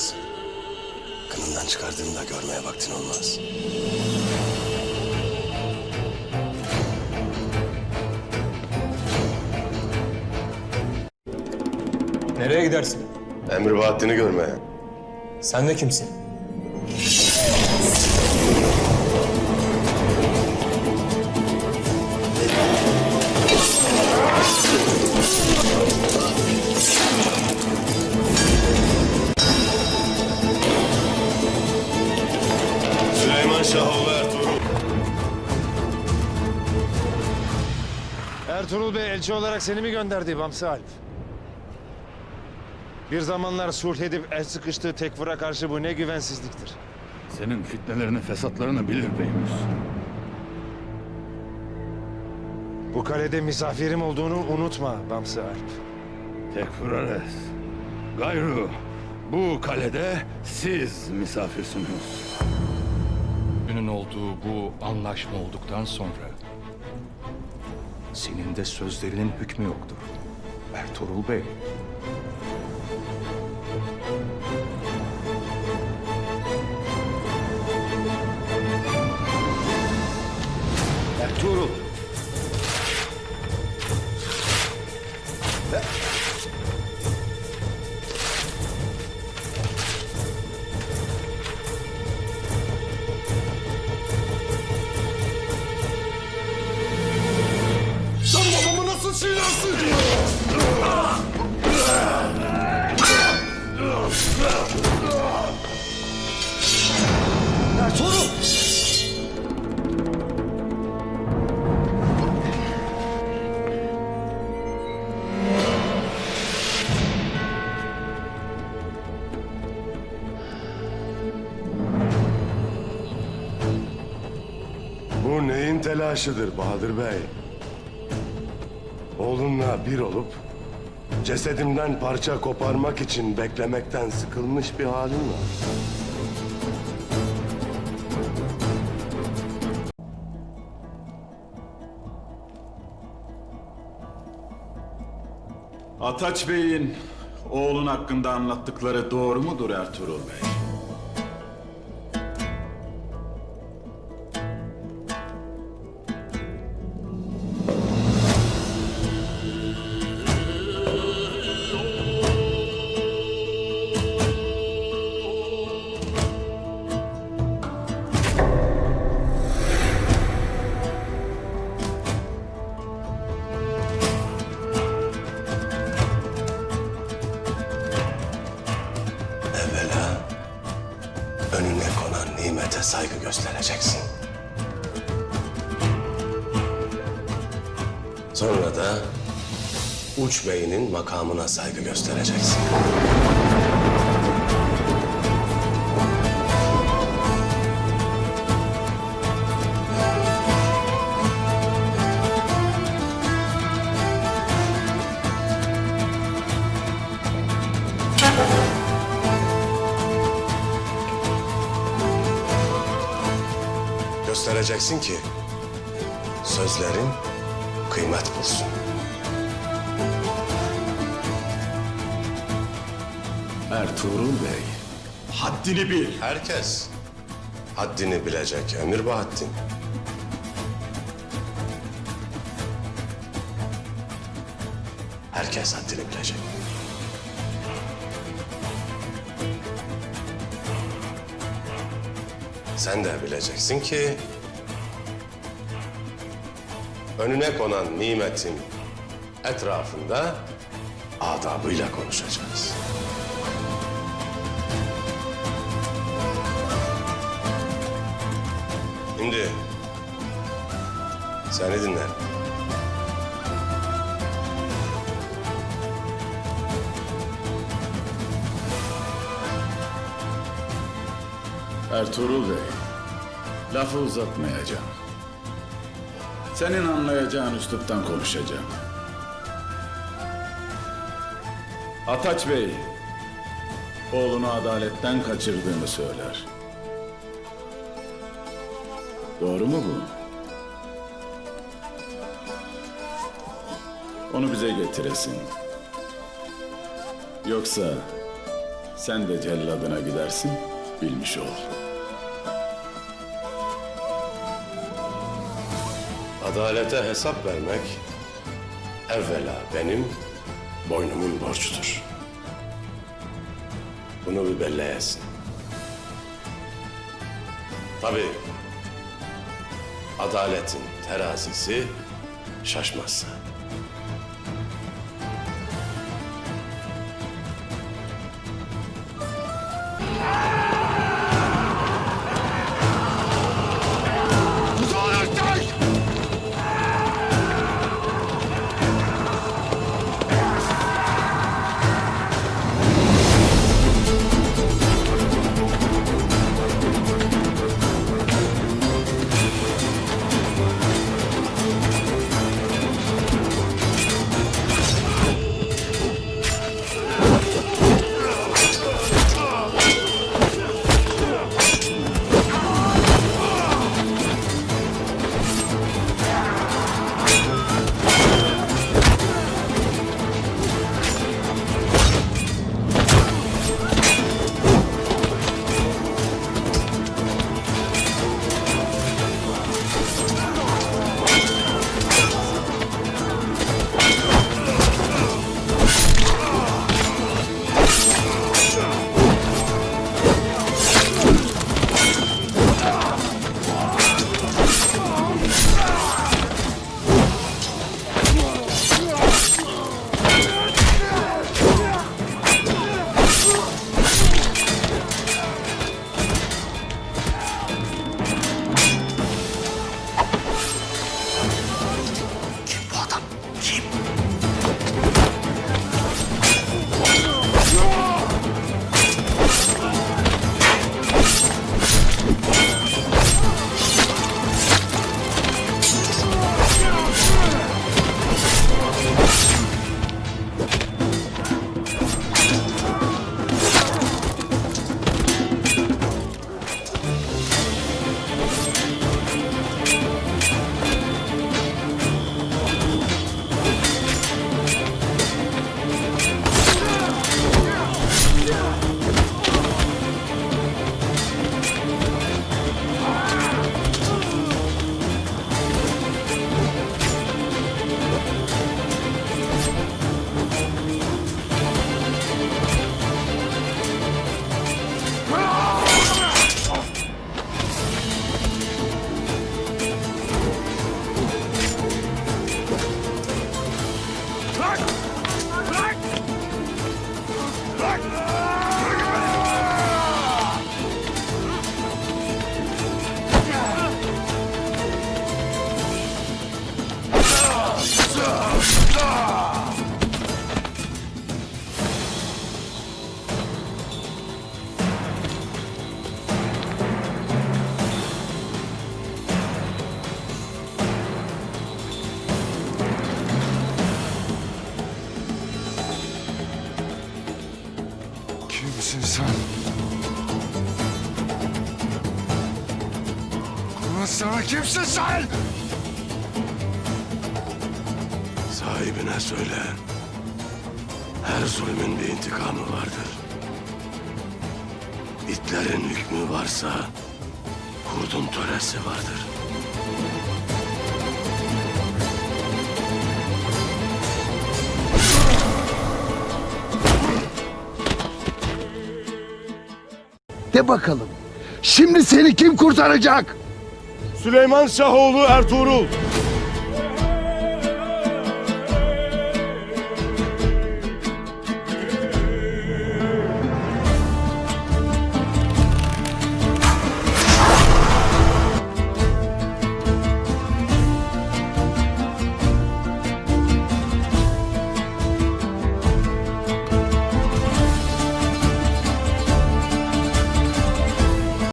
olmaz. Kınından çıkardığını da görmeye vaktin olmaz. Nereye gidersin? Emri Bahattin'i görmeye. Sen de kimsin? Elçi olarak seni mi gönderdi Bamsı Alp? Bir zamanlar sulh edip el sıkıştığı tekfura karşı bu ne güvensizliktir. Senin fitnelerini, fesatlarını bilir beyimiz. Bu kalede misafirim olduğunu unutma Bamsı Alp. Tekfurares. Gayru. Bu kalede siz misafirsiniz. Günün olduğu bu anlaşma olduktan sonra senin de sözlerinin hükmü yoktur. Ertuğrul Bey. Bu neyin telaşıdır Bahadır Bey? Oğlunla bir olup cesedimden parça koparmak için beklemekten sıkılmış bir halin var. Ataç Bey'in oğlun hakkında anlattıkları doğru mudur Ertuğrul Bey? Uç beyinin makamına saygı göstereceksin. Göstereceksin ki sözlerin kıymet bulsun. Ertuğrul Bey, haddini bil. Herkes haddini bilecek Emir Bahattin. Herkes haddini bilecek. Sen de bileceksin ki önüne konan nimetin etrafında adabıyla konuşacağız. Şimdi seni dinle. Ertuğrul Bey, lafı uzatmayacağım. Senin anlayacağın üsluptan konuşacağım. Ataç Bey, oğlunu adaletten kaçırdığını söyler. Doğru mu bu? Onu bize getiresin. Yoksa Sen de celladına gidersin, bilmiş ol. Adalete hesap vermek evvela benim boynumun borcudur. Bunu bir belleyesin. Tabii adaletin terazisi şaşmazsa. Sen? Ulan kimsin sen? Sahibine söyle. Her zulmün bir intikamı vardır. İtlerin hükmü varsa kurdun töresi vardır. De bakalım. Şimdi seni kim kurtaracak? Süleyman Şahoğlu Ertuğrul.